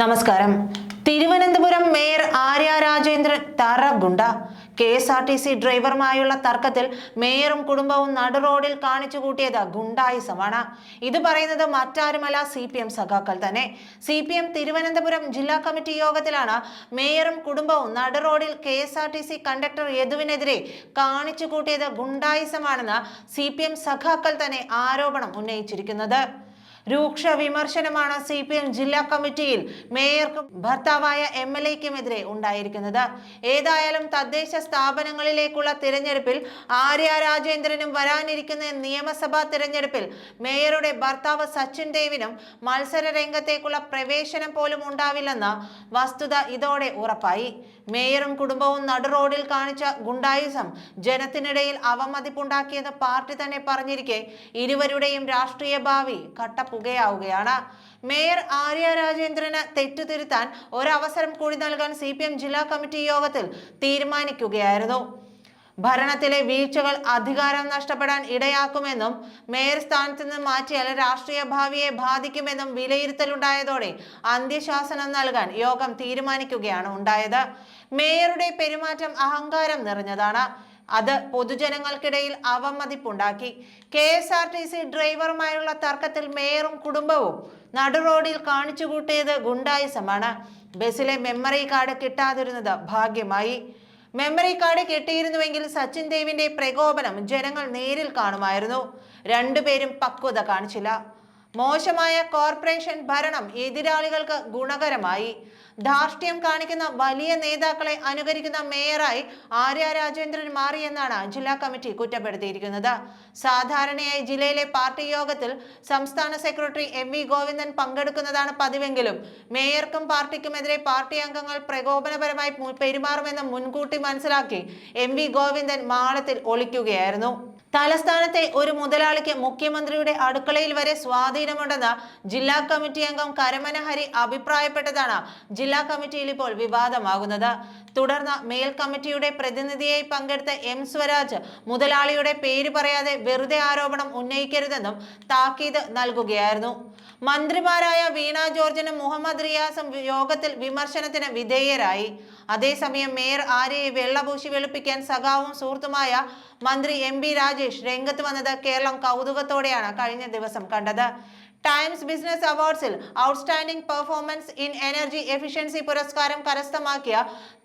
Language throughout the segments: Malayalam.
നമസ്കാരം. തിരുവനന്തപുരം മേയർ ആര്യ രാജേന്ദ്രൻ തറ ഗുണ്ട K S R T C ഡ്രൈവറുമായുള്ള തർക്കത്തിൽ മേയറും കുടുംബവും നടുറോഡിൽ കാണിച്ചു കൂട്ടിയത് ഗുണ്ടായുസമാണ്. ഇത് പറയുന്നത് മറ്റാരുമല്ല സി പി എം സഖാക്കൾ തന്നെ. സി പി എം തിരുവനന്തപുരം ജില്ലാ കമ്മിറ്റി യോഗത്തിലാണ് മേയറും കുടുംബവും നടുറോഡിൽ K S R T C conductor യദുവിനെതിരെ കാണിച്ചു കൂട്ടിയത് ഗുണ്ടായുസമാണെന്ന് സി പി എം സഖാക്കൾ തന്നെ ആരോപണം ഉന്നയിച്ചിരിക്കുന്നത്. രൂക്ഷ വിമർശനമാണ് സി പി എം ജില്ലാ കമ്മിറ്റിയിൽ മേയർക്കും ഭർത്താവായ എം എൽ എക്കുമെതിരെ ഉണ്ടായിരിക്കുന്നത്. ഏതായാലും തദ്ദേശ സ്ഥാപനങ്ങളിലേക്കുള്ള തിരഞ്ഞെടുപ്പിൽ ആര്യ രാജേന്ദ്രനും വരാനിരിക്കുന്ന നിയമസഭാ തിരഞ്ഞെടുപ്പിൽ മേയറുടെ ഭർത്താവ് സച്ചിൻ ദേവിനും മത്സര രംഗത്തേക്കുള്ള പ്രവേശനം പോലും ഉണ്ടാവില്ലെന്ന വസ്തുത ഇതോടെ ഉറപ്പായി. മേയറും കുടുംബവും നടുറോഡിൽ കാണിച്ച ഗുണ്ടായിസം ജനത്തിനിടയിൽ അവമതിപ്പുണ്ടാക്കിയത് പാർട്ടി തന്നെ പറഞ്ഞിരിക്കെ ഇരുവരുടെയും രാഷ്ട്രീയ ഭാവി കട്ടപ്പുകയാവുകയാണ് മേയർ ആര്യ രാജേന്ദ്രന് തെറ്റുതിരുത്താൻ ഒരവസരം കൂടി നൽകാൻ സി ജില്ലാ കമ്മിറ്റി യോഗത്തിൽ തീരുമാനിക്കുകയായിരുന്നു. ഭരണത്തിലെ വീഴ്ചകൾ അധികാരം നഷ്ടപ്പെടാൻ ഇടയാക്കുമെന്നും മേയർ സ്ഥാനത്ത് നിന്ന് മാറ്റിയാൽ രാഷ്ട്രീയ ഭാവിയെ ബാധിക്കുമെന്നും വിലയിരുത്തലുണ്ടായതോടെ അന്ത്യശാസനം നൽകാൻ യോഗം തീരുമാനിക്കുകയാണ് ഉണ്ടായത്. മേയറുടെ പെരുമാറ്റം അഹങ്കാരം നിറഞ്ഞതാണ്. അത് പൊതുജനങ്ങൾക്കിടയിൽ അവമതിപ്പുണ്ടാക്കി. K S R T C ഡ്രൈവറുമായുള്ള തർക്കത്തിൽ മേയറും കുടുംബവും നടുറോഡിൽ കാണിച്ചുകൂട്ടിയത് ഗുണ്ടായിസമാണ്. ബസ്സിലെ മെമ്മറി കാർഡ് കിട്ടാതിരുന്നത് ഭാഗ്യമായി. മെമ്മറി കാർഡ് കിട്ടിയിരുന്നുവെങ്കിൽ സച്ചിൻ ദേവിന്റെ പ്രകോപനം ജനങ്ങൾ നേരിൽ കാണുമായിരുന്നു. രണ്ടുപേരും പക്വത കാണിച്ചില്ല. മോശമായ കോർപ്പറേഷൻ ഭരണം എതിരാളികൾക്ക് ഗുണകരമായി. ധാർഷ്ട്യം കാണിക്കുന്ന വലിയ നേതാക്കളെ അനുകരിക്കുന്ന മേയറായി ആര്യ രാജേന്ദ്രൻ മാറിയെന്നാണ് ജില്ലാ കമ്മിറ്റി കുറ്റപ്പെടുത്തിയിരിക്കുന്നത്. സാധാരണയായി ജില്ലയിലെ പാർട്ടി യോഗത്തിൽ സംസ്ഥാന സെക്രട്ടറി എം വി ഗോവിന്ദൻ പങ്കെടുക്കുന്നതാണ് പതിവെങ്കിലും മേയർക്കും പാർട്ടിക്കുമെതിരെ പാർട്ടി അംഗങ്ങൾ പ്രകോപനപരമായി പെരുമാറുമെന്ന് മുൻകൂട്ടി മനസ്സിലാക്കി എം വി ഗോവിന്ദൻ മാളത്തിൽ ഒളിക്കുകയായിരുന്നു. തലസ്ഥാനത്തെ ഒരു മുതലാളിക്ക് മുഖ്യമന്ത്രിയുടെ അടുക്കളയിൽ വരെ സ്വാധീനമുണ്ടെന്ന് ജില്ലാ കമ്മിറ്റി അംഗം കരമനഹരി അഭിപ്രായപ്പെട്ടതാണ് ജില്ലാ കമ്മിറ്റിയിൽ ഇപ്പോൾ വിവാദമാകുന്നത്. തുടർന്ന് മേൽ കമ്മിറ്റിയുടെ പ്രതിനിധിയായി പങ്കെടുത്ത എം സ്വരാജ് മുതലാളിയുടെ പേര് പറയാതെ വെറുതെ ആരോപണം ഉന്നയിക്കരുതെന്നും താക്കീത് നൽകുകയായിരുന്നു. മന്ത്രിമാരായ വീണ ജോർജിനും മുഹമ്മദ് റിയാസും യോഗത്തിൽ വിമർശനത്തിന് വിധേയരായി. അതേസമയം മേയർ ആര്യയെ വെള്ളപൂശി വെളുപ്പിക്കാൻ സഖാവും സുഹൃത്തുമായ മന്ത്രി എം രാജേഷ് രംഗത്ത് വന്നത് കേരളം കൗതുകത്തോടെയാണ് കഴിഞ്ഞ ദിവസം കണ്ടത്. Times business അവാർഡ്സിൽ outstanding performance in energy efficiency പുരസ്കാരം കരസ്ഥമാക്കിയ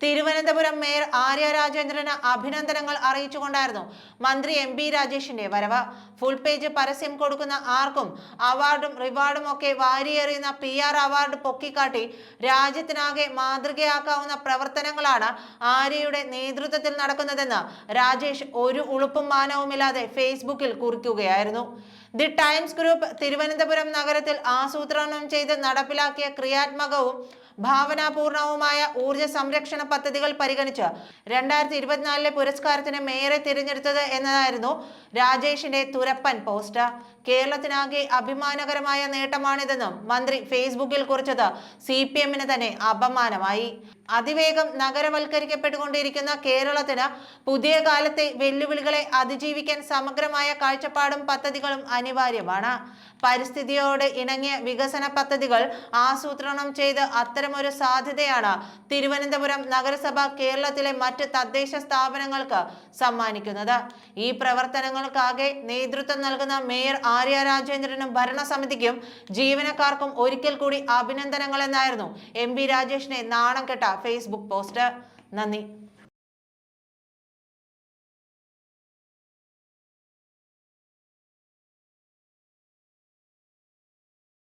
തിരുവനന്തപുരം മേയർ ആര്യ രാജേന്ദ്രന് അഭിനന്ദനങ്ങൾ അറിയിച്ചുകൊണ്ടായിരുന്നു മന്ത്രി എം ബി രാജേഷിന്റെ വരവ്. ഫുൾ പേജ് പരസ്യം കൊടുക്കുന്ന ആർക്കും അവാർഡും റിവാർഡും ഒക്കെ വാരിയെറിയുന്ന പി ആർ അവാർഡ് പൊക്കിക്കാട്ടി രാജ്യത്തിനാകെ മാതൃകയാക്കാവുന്ന പ്രവർത്തനങ്ങളാണ് ആര്യയുടെ നേതൃത്വത്തിൽ നടക്കുന്നതെന്ന് രാജേഷ് ഒരു ഉളുപ്പും മാനവുമില്ലാതെ ഫേസ്ബുക്കിൽ കുറിക്കുകയായിരുന്നു. ദി ടൈംസ് ഗ്രൂപ്പ് തിരുവനന്തപുരം നഗരത്തിൽ ആസൂത്രണം ചെയ്ത് നടപ്പിലാക്കിയ ക്രിയാത്മകവും ഭാവനാപൂർണവുമായ ഊർജ സംരക്ഷണ പദ്ധതികൾ പരിഗണിച്ച് രണ്ടായിരത്തി ഇരുപത്തിനാലിലെ പുരസ്കാരത്തിന് മേയറെ തിരഞ്ഞെടുത്തത് എന്നതായിരുന്നു രാജേഷിന്റെ തുരപ്പൻ പോസ്റ്റ്. കേരളത്തിനാകെ അഭിമാനകരമായ നേട്ടമാണിതെന്നും മന്ത്രി ഫേസ്ബുക്കിൽ കുറിച്ചത് സി തന്നെ അപമാനമായി. അതിവേഗം നഗരവൽക്കരിക്കപ്പെട്ടുകൊണ്ടിരിക്കുന്ന കേരളത്തിന് പുതിയ കാലത്തെ വെല്ലുവിളികളെ അതിജീവിക്കാൻ സമഗ്രമായ കാഴ്ചപ്പാടും പദ്ധതികളും അനിവാര്യമാണ്. പരിസ്ഥിതിയോട് ഇണങ്ങിയ വികസന പദ്ധതികൾ ആസൂത്രണം ചെയ്ത് അത്തരമൊരു സാധ്യതയാണ് തിരുവനന്തപുരം നഗരസഭ കേരളത്തിലെ മറ്റ് തദ്ദേശ സ്ഥാപനങ്ങൾക്ക് സമ്മാനിക്കുന്നത്. ഈ പ്രവർത്തനങ്ങൾക്കാകെ നേതൃത്വം നൽകുന്ന മേയർ ആര്യ രാജേന്ദ്രനും ഭരണസമിതിക്കും ജീവനക്കാർക്കും ഒരിക്കൽ കൂടി അഭിനന്ദനങ്ങൾ എന്നായിരുന്നു എം രാജേഷിനെ നാണം കെട്ട ഫേസ്ബുക്ക് പോസ്റ്റ്. നന്ദി.